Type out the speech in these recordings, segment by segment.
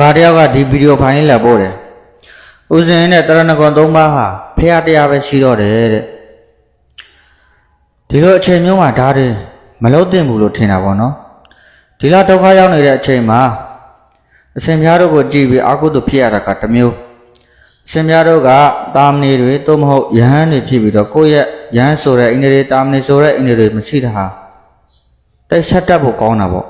ကားတယောက်ကဒီဗီဒီယိုဖိုင်လေးလာပို့တယ်ဦးဇင်းနဲ့တရဏဂုံသုံးပါးဟာဖះတရားပဲရှိတော့တယ်တဲ့ဒီလိုအချိန်မျိုးမှာဒါတွေမလုံးသင့်ဘူးလို့ထင်တာပေါ့နော်ဒီလောက်ဒုက္ခရောက်နေတဲ့အချိန်မှာအရှင်များတို့ကိုကြည်ပြီးအာဟုတုဖြစ်ရတာကတစ်မျိုးအရှင်များတို့ကတာမဏေတွေသို့မဟုတ်ယဟန်တွေဖြစ်ပြီးတော့ကိုယ့်ရဲ့ယဟန်ဆိုတဲ့အင်္ဂလိပ်တာမဏေဆိုတဲ့အင်္ဂလိပ်တွေမရှိတာဟာတိတ်ဆက်တတ်ဖို့ကောင်းတာပေါ့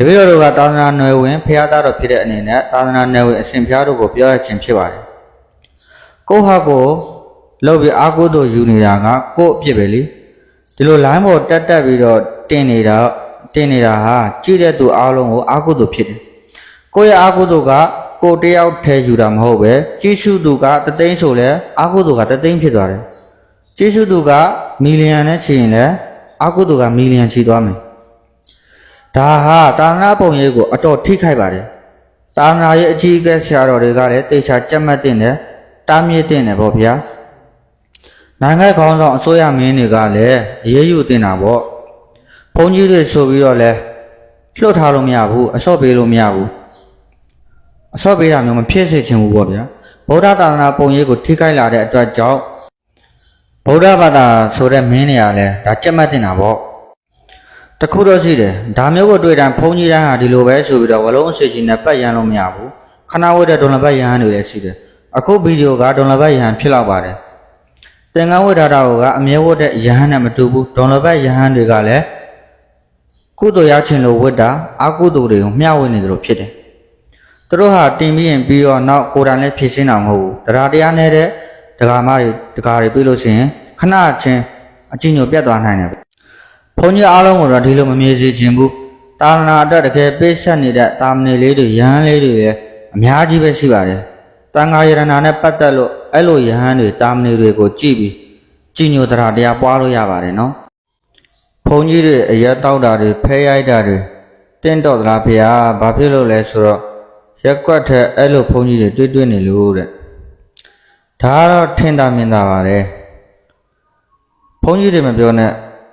တပည့်တော်တို့ကသာသနာနယ်ဝင်ဖရာသားတော်ဖြစ်တဲ့အနေနဲ့သာသနာနယ်ဝင်အရှင်ဖရာတို့ကိုပြောရခြင်းဖြစ်ပါတယ်။ကိုယ့်ဟာကိုယ်လောက်ပြီးအာကုသို့ယူနေတာကကိုယ့်အဖြစ်ပဲလေ။ဒီလိုလိုင်းပေါ်တက်တက်ပြီးတော့တင်နေတာတင်နေတာဟာကြည့်တဲ့သူအားလုံးကိုအာကုသို့ဖြစ်တယ်။ကိုယ့်ရဲ့အာကုသို့ကကိုယ်တယောက်ထဲယူတာမဟုတ်ပဲကြည့်ရှုသူကတသိန်းဆိုလဲအာကုသို့ကတသိန်းဖြစ်သွားတယ်။ကြည့်ရှုသူကမီလီယံနဲ့ချီရင်လဲအာကုသို့ကမီလီယံချီသွားမယ်။ ဒါဟာတာသနာပုံရိပ်ကိုအတော်ထိခိုက်ပါတယ်။တာသနာရဲ့အကြီးအကဲဆရာတော်တွေကလည်းတေချာကြက်မှတ်တင်တယ်တားမြစ်တင်တယ်ဗောဗျာ။နိုင်ငံခေါင်းဆောင်အစိုးရမင်းတွေကလည်းအရေးယူတင်တာဗော။ဘုန်းကြီးတွေဆိုပြီးတော့လဲလွှတ်ထားလို့မရဘူးအစော့ပေးလို့မရဘူး။အစော့ပေးတာမျိုးမဖြစ်စေချင်ဘူးဗောဗျာ။ဗုဒ္ဓသာသနာပုံရိပ်ကိုထိခိုက်လာတဲ့အတွက်ကြောင့်ဗုဒ္ဓဘာသာဆိုတဲ့မင်းတွေကလည်းဒါကြက်မှတ်တင်တာဗော။ တခုတော့ရှိတယ်ဒါမျိုးကိုတွေ့တိုင်းဘုန်းကြီးတိုင်းဟာဒီလိုပဲဆိုပြီးတော့ဝလုံးအစီကြီးနဲ့ပတ်ရန်လို့မရဘူးခဏဝတ်တဲ့ဒေါ်လာဘတ်ရဟန်းတွေလည်းရှိတယ်အခုဗီဒီယိုကဒေါ်လာဘတ်ရဟန်းဖြစ်လောက်ပါတယ်သင်္ကန်းဝတ်ထားတာကအမြဲဝတ်တဲ့ရဟန်းနဲ့မတူဘူးဒေါ်လာဘတ်ရဟန်းတွေကလည်းကုသိုလ်ရခြင်းလို့ဝတ်တာအကုသိုလ်တွေကိုမျှဝေနေတယ်လို့ဖြစ်တယ်သူတို့ဟာတင်ပြီးရင်ပြီးတော့နောက်ကိုယ်တိုင်လည်းဖြည့်ရှင်းတာမဟုတ်ဘူးတရားတရားနဲ့တဲ့ဒကာမတွေဒကာတွေပြီးလို့ရှိရင်ခဏချင်းအချင်းညိုပြတ်သွားနိုင်တယ် ဘုန်းကြီးအားလုံးကိုတော့ဒီလိုမမြင်စေခြင်းဘူးတာသနာအတွက်တကယ်ပေးဆက်နေတဲ့တာမဏေလေးတွေယဟန်လေးတွေလည်းအများကြီးပဲရှိပါတယ်တန်ဃာယရဏနဲ့ပတ်သက်လို့အဲ့လိုယဟန်တွေတာမဏေတွေကိုကြည့်ပြီးကြည်ညိုတရားတရားပွားလို့ရပါတယ်နော်ဘုန်းကြီးတွေအရက်တောက်တာတွေဖဲရိုက်တာတွေတင်းတော့သလားဖေဟာဘာဖြစ်လို့လဲဆိုတော့ရက်ကွက်ထက်အဲ့လိုဘုန်းကြီးတွေတွေ့တွေ့နေလို့တဲ့ဒါကတော့ထင်သာမြင်သာပါတယ်ဘုန်းကြီးတွေမပြောနဲ့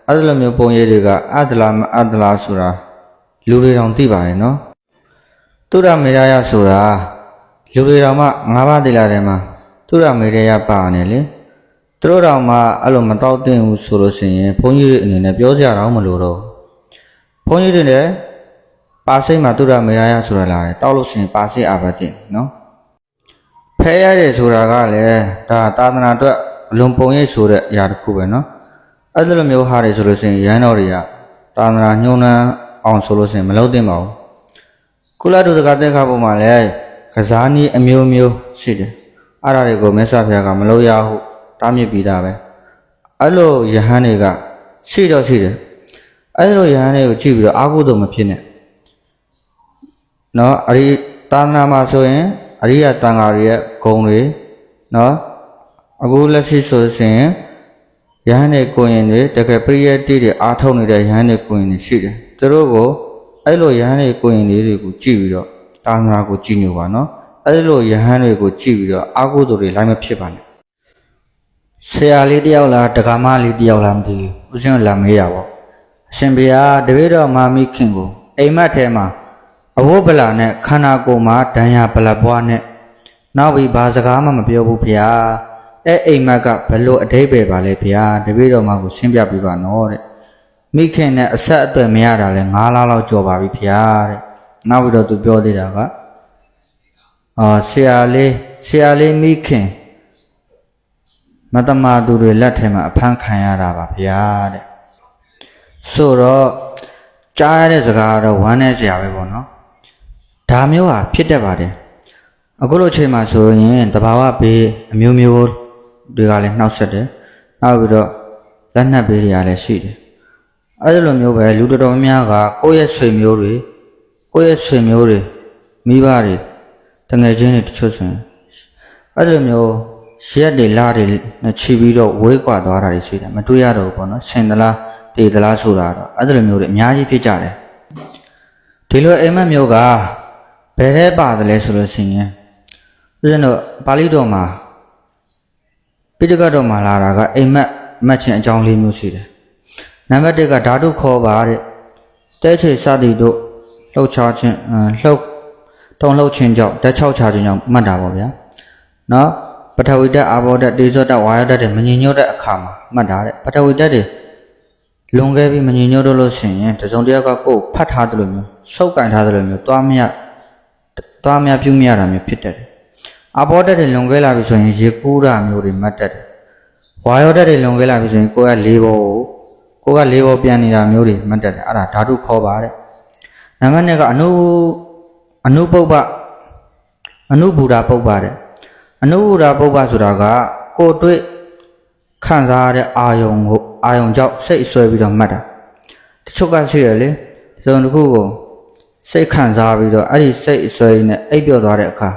အဲ့လိုမျိုးပုံရိပ်တွေကအတ္တလားမအတ္တလားဆိုတာလူတွေတောင်သိပါတယ်နော်သုရမေရယဆိုတာလူတွေတောင်မှငါးပါးတိလာတယ်မှာသုရမေရယပါနေလေသူတို့တောင်မှအဲ့လိုမတော့တင်ဘူးဆိုလို့ရှိရင်ဘုန်းကြီးတွေအနေနဲ့ပြောကြတော့မလို့တော့ဘုန်းကြီးတွေလည်းပါစိတ်မှာသုရမေရယဆိုတာလာတယ်တောက်လို့ရှိရင်ပါစိတ်အာဘတ်တင်နော်ဖဲရတယ်ဆိုတာကလည်းဒါသာသနာအတွက်အလွန်ပုံရိပ်ဆိုတဲ့အရာတစ်ခုပဲနော် အဲ့လိုမျိုးဟာတွေဆိုလို့ရှိရင်ရန်တော်တွေကတာသနာညှိုးနှမ်းအောင်ဆိုလို့ရှိရင်မလုပ်သင့်ပါဘူးကုလတုစကားတဲ့ခါပေါ်မှာလည်းကစားနည်းအမျိုးမျိုးရှိတယ်အဲ့ဒါတွေကိုမြတ်စွာဘုရားကမလုပ်ရဟုတားမြစ်ပြီးသားပဲအဲ့လိုယဟန်တွေကရှိတော့ရှိတယ်အဲ့လိုယဟန်တွေကိုကြည့်ပြီးတော့အာဟုတုမဖြစ်နဲ့နော်အရိတာသနာမှာဆိုရင်အရိယတန်ဃာတွေရဲ့ဂုံတွေနော်အခုလက်ရှိဆိုရှင် ယဟန်တွေကိုရင်တွေတကယ်ပရိယတ်တိတွေအားထုတ်နေတဲ့ယဟန်တွေကိုရင်တွေရှိတယ်သူတို့ကိုအဲ့လိုယဟန်တွေကိုရင်တွေတွေကိုကြည့်ပြီးတော့တာသနာကိုကြည်ညိုပါနော်အဲ့လိုယဟန်တွေကိုကြည့်ပြီးတော့အာဟုသူတွေလိုက်မဖြစ်ပါနဲ့ဆရာလေးတယောက်လားဒကာမလေးတယောက်လားမသိဘူးဦးဇင်းလာမေးတာပေါ့အရှင်ဘုရားတပည့်တော်မာမိခင်ကိုအိမ်မက်ထဲမှာအဝတ်ဗလာနဲ့ခန္ဓာကိုယ်မှာဒဏ်ရာဗလပွားနဲ့နောက်ပြီးဘာစကားမှမပြောဘူးဘုရား အဲ့အိမ်မက်ကဘလို့အတိတ်ပဲပါလဲဗျာတပည့်တော်မကိုရှင်းပြပေးပါနော်တဲ့မိခင်နဲ့အဆက်အသွယ်မရတာလဲ9လလောက်ကြော်ပါပြီဗျာတဲ့နောက်ပြီးတော့သူပြောသေးတာကအာဆရာလေးဆရာလေးမိခင်မတမာသူတွေလက်ထဲမှာအဖမ်းခံရတာပါဗျာတဲ့ဆိုတော့ကြားရတဲ့စကားကတော့ဝမ်းနဲ့ဆရာပဲပေါ့နော်ဒါမျိုးဟာဖြစ်တတ်ပါတယ်အခုလိုအချိန်မှာဆိုရင်တဘာဝဘေးအမျိုးမျိုး တွေကလည်းနှောက်ဆက်တယ်နောက်ပြီးတော့လက်နက်ဘေးတွေကလည်းရှိတယ်အဲ့ဒီလိုမျိုးပဲလူတော်တော်များများကကိုယ့်ရဲ့ဆွေမျိုးတွေကိုယ့်ရဲ့ဆွေမျိုးတွေမိဘတွေတငယ်ချင်းတွေတချို့ဆိုရင်အဲ့ဒီလိုမျိုးရက်တွေလားတွေနဲ့ခြီးပြီးတော့ဝေးကွာသွားတာတွေရှိတယ်မတွေ့ရတော့ဘူးပေါ့နော်ဆင်သလားတေသလားဆိုတာတော့အဲ့ဒီလိုမျိုးတွေအများကြီးဖြစ်ကြတယ်ဒီလိုအိမ်မက်မျိုးကဘယ်ထဲပါတယ်လဲဆိုလို့ရှိရင်ဦးဇင်းတို့ပါဠိတော်မှာ ပိဋကတ်တော်မှာလာတာကအိမ်မက်မက်ချင်းအကြောင်းလေးမျိုးရှိတယ်။နံပါတ်1ကဓာတုခေါ်ပါတဲ့တဲချေစသည်တို့လှုပ်ချခြင်းအင်းလှုပ်ထုံလှုပ်ခြင်းကြောင့်ဓာတ်၆ချခြင်းကြောင့်မှတ်တာပေါ့ဗျာနော်ပထဝီဓာတ်အာဘောဓာတ်တေဇောဓာတ်ဝါယောဓာတ်တွေမငြိမ်ညွတ်တဲ့အခါမှာမှတ်တာတဲ့ပထဝီဓာတ်တွေလွန်ခဲ့ပြီးမငြိမ်ညွတ်တော့လို့ရှိရင်တစုံတစ်ယောက်ကကိုယ်ဖတ်ထားသလိုမျိုးစုပ်ကင်ထားသလိုမျိုးသွားမရသွားမရပြုမရတာမျိုးဖြစ်တတ်တယ် အာဘောဓာတ်တွေလွန်ခဲ့လာပြီဆိုရင်ရေကူးတာမျိုးတွေမှတ်တတ်တယ်ဝါယောဓာတ်တွေလွန်ခဲ့လာပြီဆိုရင်ကိုယ်ကလေးဘောကိုကိုယ်ကလေးဘောပြန်နေတာမျိုးတွေမှတ်တတ်တယ်အဲ့ဒါဓာတုခေါ်ပါတဲ့နံပါတ်2ကအနုအနုပုပ္ပအနုဘူတာပုပ္ပတဲ့အနုဘူတာပုပ္ပဆိုတာကကိုယ်တွေ့ခံစားရတဲ့အာယုံကိုအာယုံကြောင့်စိတ်အဆွဲပြီးတော့မှတ်တာတချို့ကရှိရလေဇုံတစ်ခုကိုစိတ်ခံစားပြီးတော့အဲ့ဒီစိတ်အဆွဲနဲ့အိပ်ပျော်သွားတဲ့အခါ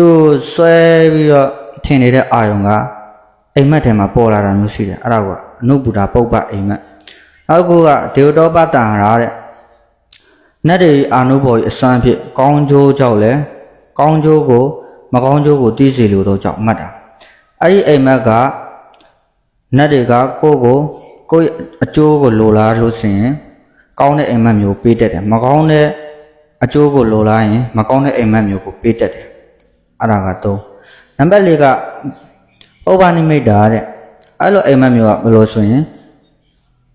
သူဆွဲပြီးတော့ထင်နေတဲ့အာယုံကအိမ်မက်ထဲမှာပေါ်လာတာမျိုးရှိတယ်အဲ့ဒါကအနုဘူတာပုပ္ပအိမ်မက်နောက်တစ်ခုကဒေဝတောပတံဟာတဲ့နတ်တွေအာနုဘော်၏အစွမ်းဖြင့်ကောင်းကျိုးကြောင့်လည်းကောင်းကျိုးကို မကောင်းကျိုးကိုသိစေလိုတော့ကြောင့်မှတ်တာအဲ့ဒီအိမ်မက်ကနတ်တွေကကိုယ့်ကိုကိုယ့်အကျိုးကိုလိုလားလို့ဆိုရင်ကောင်းတဲ့အိမ်မက်မျိုးပေးတတ်တယ်မကောင်းတဲ့အကျိုးကိုလိုလားရင်မကောင်းတဲ့အိမ်မက်မျိုးကိုပေးတတ်တယ် အဲ့ဒါကတော့နံပါတ်၄ကဥပ္ပနိမိတ်တာတဲ့အဲ့လိုအိမ်မက်မျိုးကဘယ်လိုဆိုရင်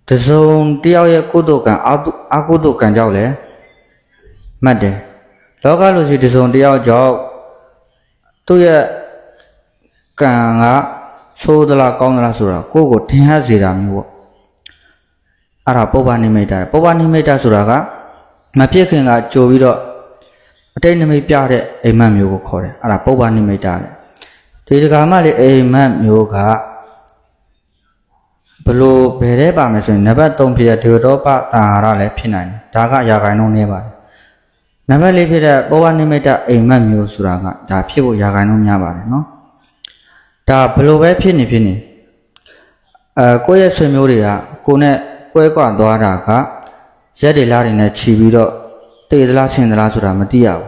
တစုံတစ်ယောက်ရဲ့ကုသိုလ်ကံအာတုအကုသိုလ်ကံကြောင့်လည်းမှတ်တယ်လောကလူကြီးတစ်စုံတစ်ယောက်ကြောင့်သူ့ရဲ့ကံကဆိုးသလားကောင်းသလားဆိုတာကိုယ့်ကိုထင်ဟပ်စေတာမျိုးပေါ့အဲ့ဒါပုပ္ပနိမိတ်တာပုပ္ပနိမိတ်တာဆိုတာကမဖြစ်ခင်ကကြိုပြီးတော့ အတိတ်နိမိတ်ပြတဲ့အိမ်မက်မျိုးကိုခေါ်တယ်အဲ့ဒါပုပ္ပနိမိတ်တာလေဒီတကာမှလေအိမ်မက်မျိုးကဘလို့ဘယ်တဲ့ပါမယ်ဆိုရင်နံပါတ်3ဖြစ်တဲ့ဒေဝတောပတာဟာရလည်းဖြစ်နိုင်တယ်ဒါကရာဂိုင်နှုန်းနေပါတယ်နံပါတ်၄ဖြစ်တဲ့ဘောဝနိမိတ်တအိမ်မက်မျိုးဆိုတာကဒါဖြစ်ဖို့ရာဂိုင်နှုန်းများပါတယ်နော်ဒါဘယ်လိုပဲဖြစ်နေဖြစ်နေအဲကိုယ့်ရဲ့ဆွေမျိုးတွေကကိုယ်နဲ့ကွဲကွာသွားတာကရက်တွေလားတွေနဲ့ခြီးပြီးတော့ တည်သလားဆင်သလားဆိုတာမသိရဘူး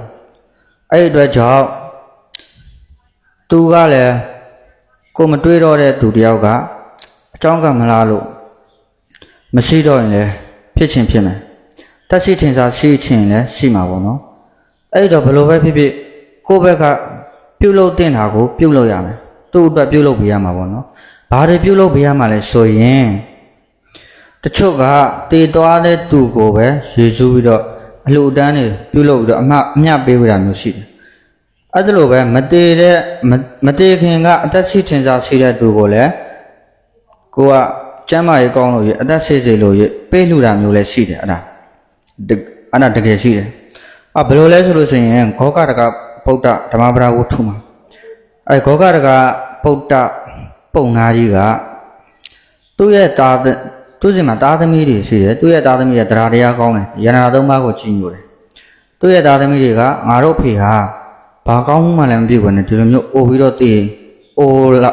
အဲ့ဒီအတွက်ကြောင့်သူကလည်းကိုယ်မတွေးတော့တဲ့သူတယောက်ကအကြောင်းကမလားလို့မရှိတော့ရင်လည်းဖြစ်ချင်းဖြစ်မယ်တက်ရှိထင်စားရှိချင်လည်းရှိမှာပေါ့နော်အဲ့တော့ဘယ်လိုပဲဖြစ်ဖြစ်ကိုယ့်ဘက်ကပြုတ်လို့တင်တာကိုပြုတ်လို့ရမယ်သူ့အတွက်ပြုတ်လို့ပေးရမှာပေါ့နော်ဘာတွေပြုတ်လို့ပေးရမှာလဲဆိုရင်တချို့ကတည်သွားတဲ့သူကိုပဲရေစူးပြီးတော့ အလှူဒန်းတွေပြုတ်လို့ပြီးတော့အမှအမျှပေးကြတာမျိုးရှိတယ်အဲ့ဒါလိုပဲမတည်တဲ့မမတည်ခင်ကအသက်ရှိထင်စားရှိတဲ့သူကိုလည်းကိုကကျမ်းမာရေးကောင်းလို့ရအသက်ရှိစေလို့ရပေးလှူတာမျိုးလည်းရှိတယ်အဲ့ဒါတအဲ့ဒါတကယ်ရှိတယ်အဘယ်လိုလဲဆိုလို့ရှိရင်ဂောကတကဗုဒ္ဓဓမ္မပဒဝုထုမှာအဲဂောကတကဗုဒ္ဓပုံနာကြီးကသူ့ရဲ့တာ သူ့စီမှာတာသမီတွေရှိတယ်သူ့ရဲ့တာသမီတွေတရားတရားကောင်းတယ်ယန္နာသုံးပါးကိုကြည်ညိုတယ်သူ့ရဲ့တာသမီတွေကငါတို့ဖေဟာဘာကောင်းမှလည်းမပြုတ်ဘူးနဲ့ဒီလိုမျိုးအိုပြီးတော့တည်အိုလာ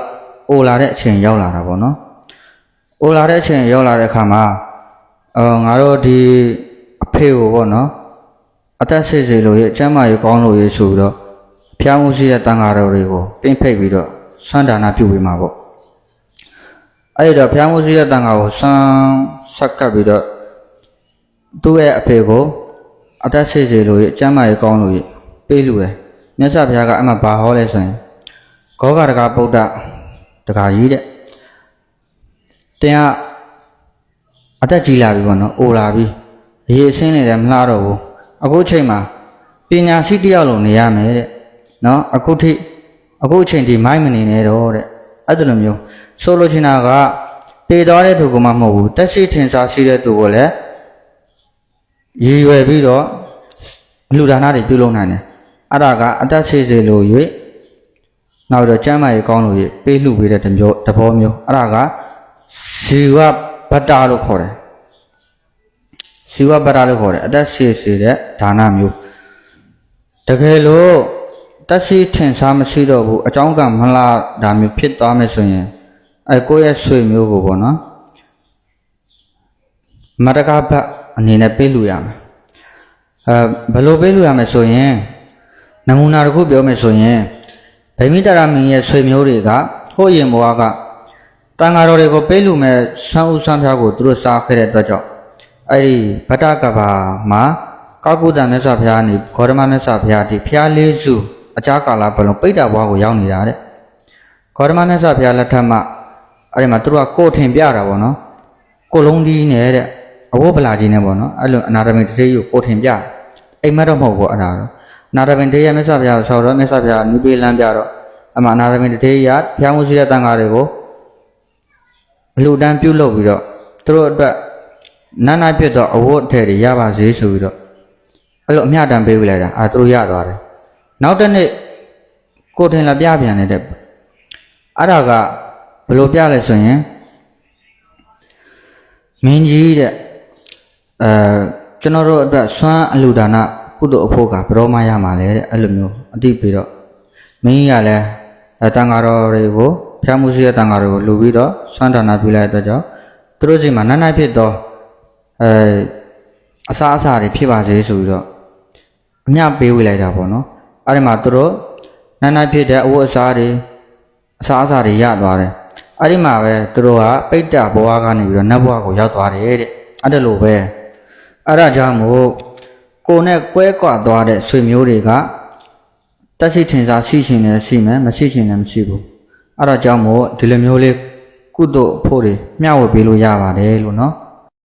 အိုလာတဲ့အချိန်ရောက်လာတာပေါ့နော်အိုလာတဲ့အချိန်ရောက်လာတဲ့အခါမှာအော်ငါတို့ဒီအဖေကိုပေါ့နော်အသက်ဆေးစေလို့ရအကျမ်းမာရေးကောင်းလို့ရဆိုပြီးတော့ဖျားမှုရှိတဲ့တန်ဃာတော်တွေကိုပင့်ဖိတ်ပြီးတော့ဆွမ်းဒါနပြုပေးမှာပေါ့ အဲ့ဒီတော့ဖျားမှုရှိတဲ့တန်ဃာကိုဆွမ်းဆက်ကပ်ပြီးတော့သူ့ရဲ့အဖေကိုအသက်ဆေးစေလို့ရအကျမ်းမာရေးကောင်းလို့ရပေးလူတယ်မြတ်စွာဘုရားကအမှဘာဟောလဲဆိုရင်ဂောဂရကဗုဒ္ဓတခါကြီးတဲ့တင်ကအသက်ကြီးလာပြီပေါ့နော်အိုလာပြီရေအစင်းနေတယ်မလှတော့ဘူးအခုချိန်မှာပညာရှိတစ်ယောက်လုံးနေရမယ်တဲ့နော်အခုထိအခုအချိန်ဒီမိုက်မနေနဲ့တော့တဲ့အဲ့ဒါလိုမျိုး ဆိုလိုချင်တာကတည်သွားတဲ့သူကမှမဟုတ်ဘူးတက်ရှိထင်ရှားရှိတဲ့သူကိုလည်းရည်ရွယ်ပြီးတော့လူဒါနတွေပြုလုပ်နိုင်တယ်အဲ့ဒါကအတက်ရှိစေလို့၍နောက်တော့ကျမ်းမာရေးကောင်းလို့၍ပေးလှူပေးတဲ့တမျိုးတဘောမျိုးအဲ့ဒါကဇီဝဗတ္တလို့ခေါ်တယ်ဇီဝပတ္တလို့ခေါ်တယ်အသက်ရှိစေတဲ့ဒါနမျိုးတကယ်လို့တက်ရှိထင်ရှားမရှိတော့ဘူးအကြောင်းကမလားဒါမျိုးဖြစ်သွားမယ်ဆိုရင် အဲကိုယ့်ရဲ့ဆွေမျိုးကိုပေါ့နော်မတကဘတ်အနေနဲ့ပေးလို့ရမယ်အဲဘယ်လိုပေးလို့ရမယ်ဆိုရင်နမူနာတစ်ခုပြောမယ်ဆိုရင်ဗိမိတရမင်းရဲ့ဆွေမျိုးတွေကဟိုးရင်ဘွားကတန်ဃာတော်တွေကိုပေးလို့မဲ့ဆန်းဦးဆန်းဖျားကိုသူတို့စားခဲ့တဲ့အတွက်ကြောင့်အဲ့ဒီဗတ္တကဘာမှာကာကုတံမြတ်စွာဘုရားနေဂေါတမမြတ်စွာဘုရားဒီဘုရားလေးစုအကြာကာလဘလုံးပိဋ္ဌဘွားကိုရောက်နေတာတဲ့ဂေါတမမြတ်စွာဘုရားလက်ထက်မှာ အဲ့ဒီမှာသူတို့ကကိုယ်ထင်ပြတာပေါ့နော်ကိုလုံးဒီနဲ့တဲ့အဝတ်ပလာကြီးနဲ့ပေါ့နော်အဲ့လိုအနာရမင်တထေးကိုကိုယ်ထင်ပြအိမ်မက်တော့မဟုတ်ဘူးအဲ့ဒါတော့အနာရမင်တထေးရဲ့မြတ်စွာဘုရားကိုဆောက်တော့မြတ်စွာဘုရားနူပေးလမ်းပြတော့အမှအနာရမင်တထေးရဘုရားမှုရှိတဲ့တန်ဃာတွေကိုအလှူဒန်းပြုလုပ်ပြီးတော့သူတို့အတွက်နန်းနိုင်ပြတ်တော့အဝတ်အထည်တွေရပါစေဆိုပြီးတော့အဲ့လိုအမျှတမ်းပေးပြလိုက်တာအာသူတို့ရသွားတယ်နောက်တစ်နေ့ကိုထင်လာပြပြန်နေတဲ့အဲ့ဒါက ဘယ်လိုပြလဲဆိုရင်မင်းကြီးတဲ့အဲကျွန်တော်တို့အတွက်စွမ်းအလှူဒါနကုသိုလ်အဖို့ကဘယ်တော့မှရမှာလဲတဲ့အဲ့လိုမျိုးအတိပြီးတော့မင်းကြီးကလည်းအဲတန်ဃာတော်တွေကိုဖျားမှုရှိတဲ့တန်ဃာတွေကိုလူပြီးတော့စွမ်းဒါနပြုလိုက်တဲ့အတွက်ကြောင့်သူတို့စီမှာနတ်နိုင်ဖြစ်တော့အဲအစားအစာတွေဖြစ်ပါစေဆိုပြီးတော့အမျှပေးဝေလိုက်တာပေါ့နော်အဲ့ဒီမှာသူတို့နတ်နိုင်ဖြစ်တဲ့အဝတ်အစားတွေအစားအစာတွေရသွားတယ် အဲ့ဒီမှာပဲသူတို့ကပိတ်တဘဝကနေပြီးတော့နတ်ဘဝကိုရောက်သွားတယ်တဲ့အဲ့ဒါလိုပဲအဲ့ဒါကြောင့်မို့ကိုနဲ့ကွဲကွာသွားတဲ့ဆွေမျိုးတွေကတက်ရှိထင်စားရှိရှင်လည်းရှိမယ်မရှိရှင်လည်းမရှိဘူးအဲ့ဒါကြောင့်မို့ဒီလိုမျိုးလေးကုသိုလ်ဖို့တွေမျှဝေပေးလို့ရပါတယ်လို့နော်